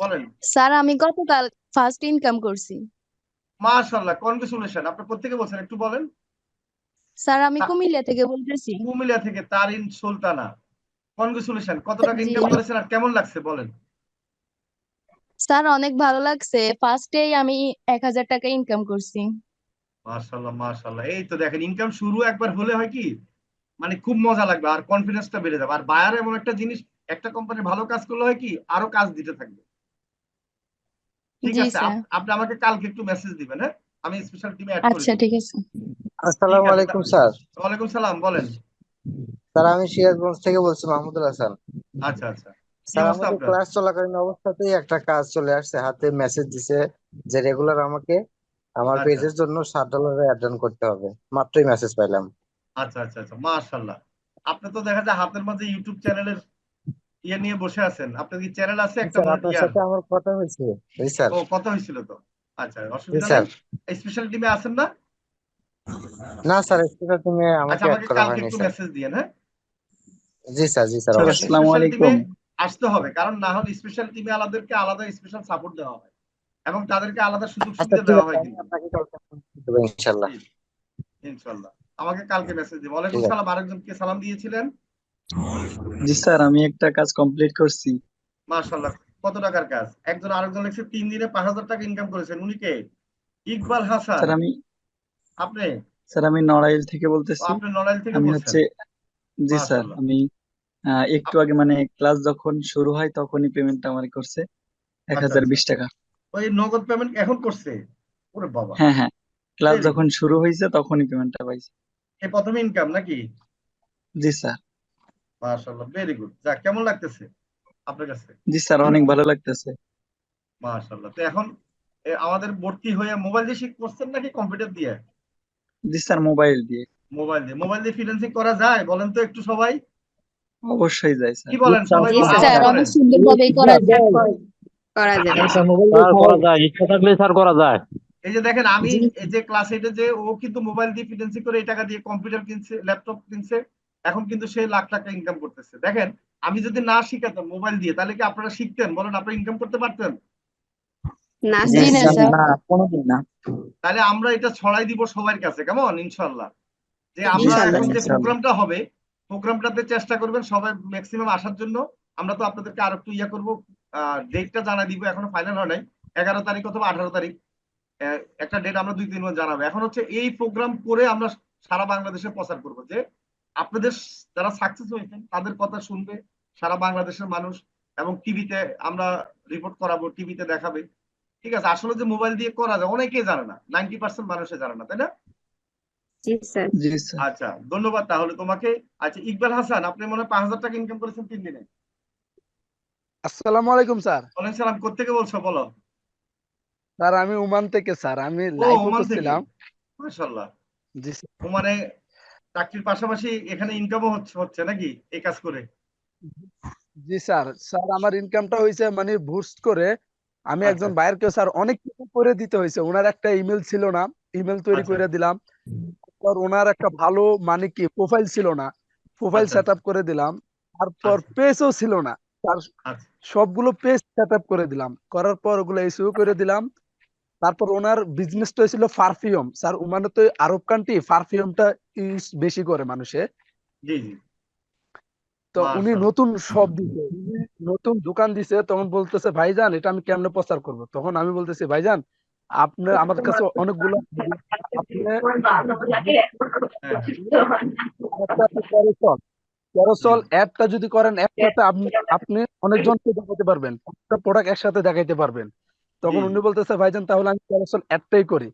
বলেন। স্যার আমি গতকাল ফার্স্ট ইনকাম করছি। মাশাআল্লাহ কনগ্রেচুলেশন আপনি প্রত্যেকে বলছেন একটু বলেন। স্যার আমি কুমিল্লা থেকে বলতেছি। কুমিল্লা থেকে তারিন সুলতানা। কনগ্রেচুলেশন কত টাকা ইনকাম করেছেন আর কেমন লাগছে বলেন। স্যার অনেক ভালো লাগছে। ফার্স্টেই আমি এক হাজার টাকা ইনকাম করছি। মাশাআল্লাহ মাশাআল্লাহ। এই তো দেখেন ইনকাম শুরু একবার হলে হয় কি? মানে খুব মজা লাগবে আর কনফিডেন্সটা বেড়ে যাবে। আর বায়ার এমন একটা জিনিস একটা কোম্পানি ভালো কাজ করলে হয় কি আরও কাজ দিতে থাকবে। ঠিক আছে আপনি আমাকে কালকে একটু মেসেজ দিবেন হ্যাঁ? আমি স্পেশাল টিমে অ্যাড করে আচ্ছা ঠিক আছে। আসসালামু আলাইকুম স্যার। ওয়ালাইকুম সালাম বলেন। স্যার আমি সিরাজগঞ্জ থেকে বলছি মাহমুদুল হাসান আচ্ছা আচ্ছা। স্যার আমাদের ক্লাস চলাকালীন অবস্থাতেই একটা কাজ চলে আসছে হাতে মেসেজ দিছে যে রেগুলার আমাকে আমার আচ্ছা। পেজের জন্য ষাট ডলারে অ্যাড করতে হবে। মাত্রই মেসেজ পাইলাম। আচ্ছা আচ্ছা আচ্ছা মাশাআল্লাহ। আপনি তো দেখা যায় হাতের মাঝে ইউটিউব চ্যানেলের ইয়ে নিয়ে বসে আছেন। আপনার কি চ্যানেল আছে একটা আপনার সাথে আমার কথা হয়েছে। জি স্যার। ও কত হয়েছিল তো। আচ্ছা অসুবিধা স্যার। স্পেশাল টিমে আছেন না? না স্যার তুমি আচ্ছা আমাকে অ্যাড আমাকে করা হয়নি একটু স্যার। মেসেজ দিয়েন হ্যাঁ? জি স্যার জি স্যার আসসালামু আলাইকুম। আসতে হবে কারণ না হলে স্পেশাল টিমে আলাদাদেরকে আলাদা স্পেশাল সাপোর্ট দেওয়া হয়। এবং তাদেরকে আলাদা সুযোগ আচ্ছা সুবিধা দেওয়া আছে হয় কিন্তু। আপনাকে কালকে দেবো আমাকে কালকে মেসেজ দিন ওয়ালাইকুম। সালাম আরেকজনকে সালাম দিয়েছিলেন? জি স্যার আমি একটা কাজ কমপ্লিট করছি। মাশাল্লাহ কত টাকার কাজ? একজন আরেকজন লিখছে তিন দিনে পাঁচ হাজার টাকা ইনকাম করেছেন। উনি কে? ইকবাল হাসান। স্যার আমি আপনি? স্যার আমি নড়াইল থেকে বলতেছি। আপনি নড়াইল থেকে আমি হচ্ছে জি স্যার আমি আহ, একটু আগে মানে ক্লাস যখন শুরু হয় তখনই পেমেন্টটা আমার করছে। এক আচ্ছা, হাজার আচ্ছা। বিশ টাকা। ওই নগদ পেমেন্ট এখন করছে? ওরে বাবা। হ্যাঁ হ্যাঁ। ক্লাস যখন শুরু হয়েছে তখনই পেমেন্টটা পাইছি। এই প্রথম ইনকাম নাকি? জি স্যার। মাশাআল্লাহ ভেরি গুড যাক কেমন লাগতেছে আপনার কাছে? জি স্যার অনেক ভালো লাগতেছে। মাশাআল্লাহ তো এখন আমাদের ভর্তি হয়ে মোবাইল দিয়ে শিখ করছেন নাকি কম্পিউটার দিয়ে? জি স্যার মোবাইল দিয়ে। মোবাইল দিয়ে। মোবাইল দিয়ে ফ্রিল্যান্সিং করা যায় বলেন তো একটু সবাই। অবশ্যই যায় স্যার। কি বলেন সবাই জি স্যার অনেক সুন্দরভাবেই করা যায়। করা যাবে স্যার মোবাইল দিয়ে করা যায় ইচ্ছা থাকলে স্যার করা যায়। এই যে দেখেন আমি এই যে ক্লাস এইটে যে ও কিন্তু মোবাইল দিয়ে ফ্রিল্যান্সিং করে এই টাকা দিয়ে কম্পিউটার কিনছে ল্যাপটপ কিনছে এখন কিন্তু সে লাখ টাকা ইনকাম করতেছে। দেখেন আমি যদি না শিখাতাম মোবাইল দিয়ে তাহলে কি আপনারা শিখতেন? বলেন আপনারা ইনকাম করতে পারতেন? না জি না স্যার। না কোনোদিন না। তাহলে আমরা এটা ছড়াই দিব সবার কাছে কেমন? ইনশাল্লাহ যে আমরা এখন যে প্রোগ্রামটা হবে প্রোগ্রামটাতে চেষ্টা করবেন সবাই ম্যাক্সিমাম আসার জন্য। আমরা তো আপনাদেরকে আর একটু ইয়া করব ডেটটা জানা দিব এখনও ফাইনাল হয় নাই। এগারো তারিখ অথবা আঠারো তারিখ। একটা ডেট আমরা দুই তিন মাস জানাব। এখন হচ্ছে এই প্রোগ্রাম করে আমরা সারা বাংলাদেশে প্রচার করব যে আপনাদের যারা সাকসেস হয়েছেন তাদের কথা শুনবে সারা বাংলাদেশের মানুষ এবং টিভিতে আমরা রিপোর্ট করাবো টিভিতে দেখাবে। ঠিক আছে আসলে যে মোবাইল দিয়ে করা যায় অনেকেই জানে না নাইনটি পার্সেন্ট মানুষে জানে না তাই না? জি স্যার। জি স্যার। আচ্ছা ধন্যবাদ তাহলে তোমাকে। আচ্ছা ইকবাল হাসান আপনি মনে হয় পাঁচ হাজার টাকা ইনকাম করেছেন তিন দিনে। আসসালামু আলাইকুম স্যার। ওয়ালাইকুম সালাম কোথেকে বলছো বলো। স্যার আমি ওমান থেকে স্যার। আমি লাইভ করছিলাম মাশাআল্লাহ। জি স্যার। ওমানে চাকরির পাশাপাশি এখানে ইনকামও হচ্ছে হচ্ছে নাকি? এই কাজ করে? জি স্যার। স্যার আমার ইনকামটা হয়েছে মানে বুস্ট করে আমি আচ্ছা। একজন বাইরকে স্যার অনেক কিছু করে দিতে হয়েছে ওনার একটা ইমেল ছিল না। ইমেল তৈরি আচ্ছা। করে দিলাম। তারপর ওনার একটা ভালো মানে কি প্রোফাইল ছিল না। প্রোফাইল আচ্ছা। সেট আপ করে দিলাম। তারপর। পেজও ছিল না। তার সবগুলো পেজ সেট আপ করে দিলাম। করার পর ওগুলো ইস্যু করে দিলাম। তারপর ওনার বিজনেসটা ছিল পারফিউম স্যার ওমানে তো আরব কান্ট্রি পারফিউমটা ইউজ বেশি করে মানুষে। জি জি। তো উনি নতুন শপ দিছে। নতুন দোকান দিছে তখন বলতেছে ভাইজান এটা আমি কেমনে প্রচার করব? তখন আমি বলতেছি ভাইজান আপনি আমার কাছে অনেকগুলো ক্যারোসল অ্যাডটা যদি করেন একসাথে আপনি আপনি অনেকজনকে দেখাতে পারবেন। প্রোডাক্ট একসাথে দেখাইতে পারবেন। তখন উনি বলতেছে ভাইজান তাহলে আমি ক্যারোসল অ্যাডটাই করি।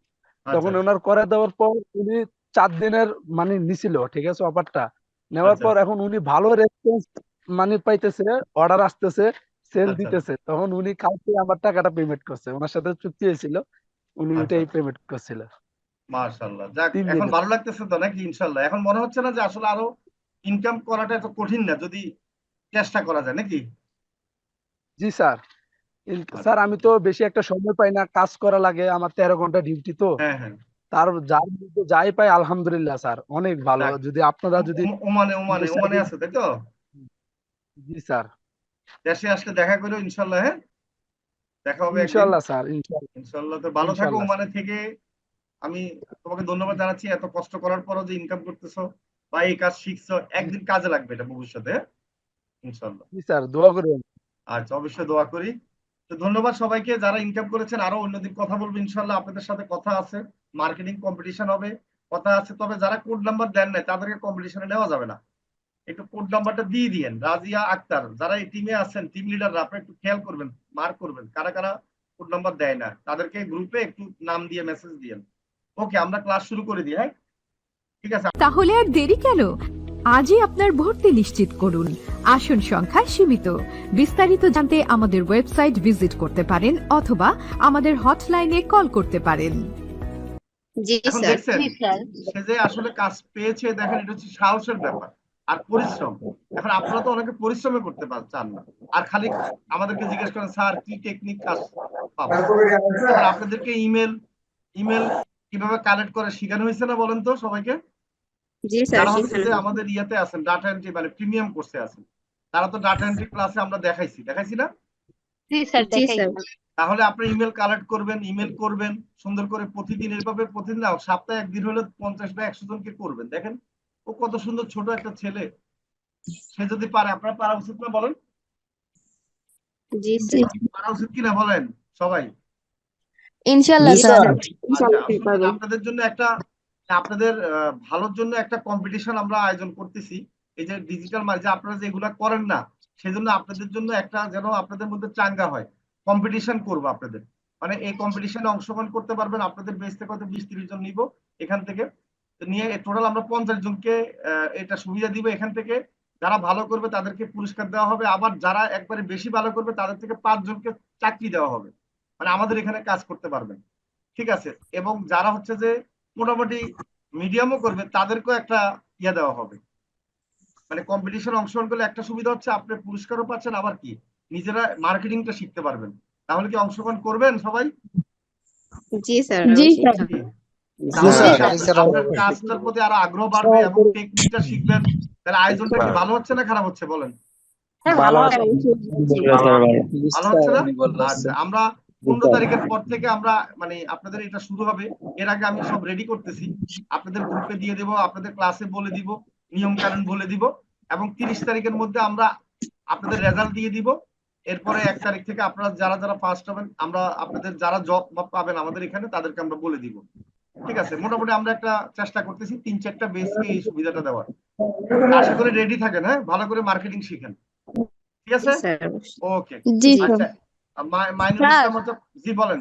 তখন আচ্ছা। ওনার করে দেওয়ার পর উনি চার দিনের মানে নিছিল ঠিক আছে অফারটা নেওয়ার আচ্ছা। পর এখন উনি ভালো রেসপন্স মানে পাইতেছে অর্ডার আসতেছে সেল আচ্ছা। দিতেছে। তখন উনি কালকে আমার টাকাটা পেমেন্ট করছে। ওনার সাথে চুক্তি হয়েছিল উনি আচ্ছা। ওইটাই পেমেন্ট করছিল। মাশাআল্লাহ। যাক এখন ভালো লাগতেছে তো নাকি ইনশাআল্লাহ? এখন মনে হচ্ছে না যে আসলে আরও ইনকাম করাটা এত কঠিন না যদি চেষ্টা করা যায় নাকি? জি স্যার। স্যার আমি তো বেশি একটা সময় পাই না কাজ করা লাগে আমার তেরো ঘণ্টা ডিউটি তো। হ্যাঁ হ্যাঁ। তার যার মধ্যে যাই পাই আলহামদুলিল্লাহ স্যার অনেক ভালো। যদি আপনারা যদি ওমানে ওমানে ওমানে আছে তাই তো? জি স্যার। দেশে আসলে দেখা করো ইনশাআল্লাহ হ্যাঁ? দেখা হবে ইনশাল্লাহ স্যার ইনশাল্লাহ। ইনশাল্লাহ তো ভালো থাকো ওমানে থেকে। আমি তোমাকে ধন্যবাদ জানাচ্ছি এত কষ্ট করার পরও যে ইনকাম করতেছো বা এই কাজ শিখছো একদিন কাজে লাগবে এটা ভবিষ্যতে হ্যাঁ? ইনশাল্লাহ। জি স্যার দোয়া করবেন আচ্ছা অবশ্যই দোয়া করি। তো ধন্যবাদ সবাইকে। যারা ইনকাম করেছেন, আরও অন্যদিন কথা বলব, ইনশাল্লাহ আপনাদের সাথে কথা আছে। মার্কেটিং কম্পিটিশন হবে, কথা আছে। তবে যারা কোড নাম্বার দেন নাই, তাদেরকে কম্পিটিশনে নেওয়া যাবে না। একটু কোড নাম্বারটা দিয়ে দিয়েন, রাজিয়া আক্তার। যারা এই টিমে আছেন টিম লিডাররা আপনি একটু খেয়াল করবেন মার্ক করবেন, কারা কারা কোড নাম্বার দেয় না। তাদেরকে গ্রুপে একটু নাম দিয়ে মেসেজ দিয়েন। ওকে আমরা ক্লাস শুরু করে দিই হ্যাঁ ঠিক আছে। তাহলে আর দেরি কেন? আজই আপনার ভর্তি নিশ্চিত করুন। আসন সংখ্যা সীমিত। বিস্তারিত জানতে আমাদের ওয়েবসাইট ভিজিট করতে পারেন অথবা আমাদের হটলাইনে কল করতে পারেন। জি স্যার। সে যে আসলে কাজ পেয়েছে দেখেন এটা হচ্ছে সাহসের ব্যাপার আর পরিশ্রম। এখন আপনারা তো অনেকে পরিশ্রমে করতে চান না। আর খালি আমাদেরকে জিজ্ঞেস করেন স্যার কি টেকনিক কাজ পাবো? আপনাদেরকে ইমেল ইমেল কীভাবে কালেক্ট করে শেখানো হয়েছে না বলেন তো সবাইকে? জি স্যার হচ্ছে আমাদের ইয়েতে আছেন ডাটা এন্ট্রি মানে প্রিমিয়াম কোর্সে আছেন তারা তো ডাটা এন্ট্রি ক্লাসে আমরা দেখাইছি দেখাইছি না? জি স্যার তাহলে আপনি ইমেল কালেক্ট করবেন ইমেল করবেন সুন্দর করে প্রতিদিন এইভাবে প্রতিদিন সপ্তাহে একদিন হলে পঞ্চাশ বা একশো জনকে করবেন দেখেন। ও কত সুন্দর ছোট একটা ছেলে সে যদি পারে আপনার পারা উচিত না বলেন? জি স্যার। পারা উচিত কিনা বলেন সবাই? স্যার। আচ্ছা। আপনাদের জন্য একটা আপনাদের ভালোর জন্য একটা কম্পিটিশন আমরা আয়োজন করতেছি। এই যে ডিজিটাল মার্কেট আপনারা যে এগুলা করেন না, সেজন্য আপনাদের জন্য একটা যেন আপনাদের মধ্যে চাঙ্গা হয়। কম্পিটিশন করব আপনাদের। মানে এই কম্পিটিশনে অংশগ্রহণ করতে পারবেন, আপনাদের বেস থেকে হয়তো বিশ তিরিশ জন নিব এখান থেকে। নিয়ে টোটাল আমরা পঞ্চাশ জনকে এটা সুবিধা দিব এখান থেকে। যারা ভালো করবে তাদেরকে পুরস্কার দেওয়া হবে। আবার যারা একবারে বেশি ভালো করবে, তাদের থেকে পাঁচ জনকে চাকরি দেওয়া হবে। মানে আমাদের এখানে কাজ করতে পারবেন। ঠিক আছে? এবং যারা হচ্ছে যে মোটামুটি মিডিয়ামও করবে তাদেরকেও একটা ইয়ে দেওয়া হবে। মানে কম্পিটিশন অংশগ্রহণ করলে একটা সুবিধা হচ্ছে আপনি পুরস্কারও পাচ্ছেন আবার কি? নিজেরা মার্কেটিংটা শিখতে পারবেন। তাহলে কি অংশগ্রহণ করবেন সবাই? জি স্যার জি, স্যার। কাজটার প্রতি আরও আগ্রহ বাড়বে এবং টেকনিকটা শিখবেন। তাহলে আয়োজনটা কি ভালো হচ্ছে না খারাপ হচ্ছে বলেন? ভালো। ভালো হচ্ছে। না? আমরা পনেরো তারিখের পর থেকে আমরা মানে আপনাদের এটা শুরু হবে। এর আগে আমি সব রেডি করতেছি। আপনাদের গ্রুপে দিয়ে দেব আপনাদের ক্লাসে বলে দিব নিয়ম কানুন বলে দিব এবং তিরিশ তারিখের মধ্যে আমরা আপনাদের রেজাল্ট দিয়ে দিব। এরপরে এক তারিখ থেকে আপনারা যারা যারা ফার্স্ট হবেন আমরা আপনাদের যারা জব পাবেন আমাদের এখানে তাদেরকে আমরা বলে দিব। ঠিক আছে? মোটামুটি আমরা একটা চেষ্টা করতেছি তিন চারটা বেসকে এই সুবিধাটা দেওয়ার। আশা করে রেডি থাকেন হ্যাঁ? ভালো করে মার্কেটিং শিখেন। ঠিক আছে? ওকে জি আচ্ছা। স্যার। ইসলাম হচ্ছে জি বলেন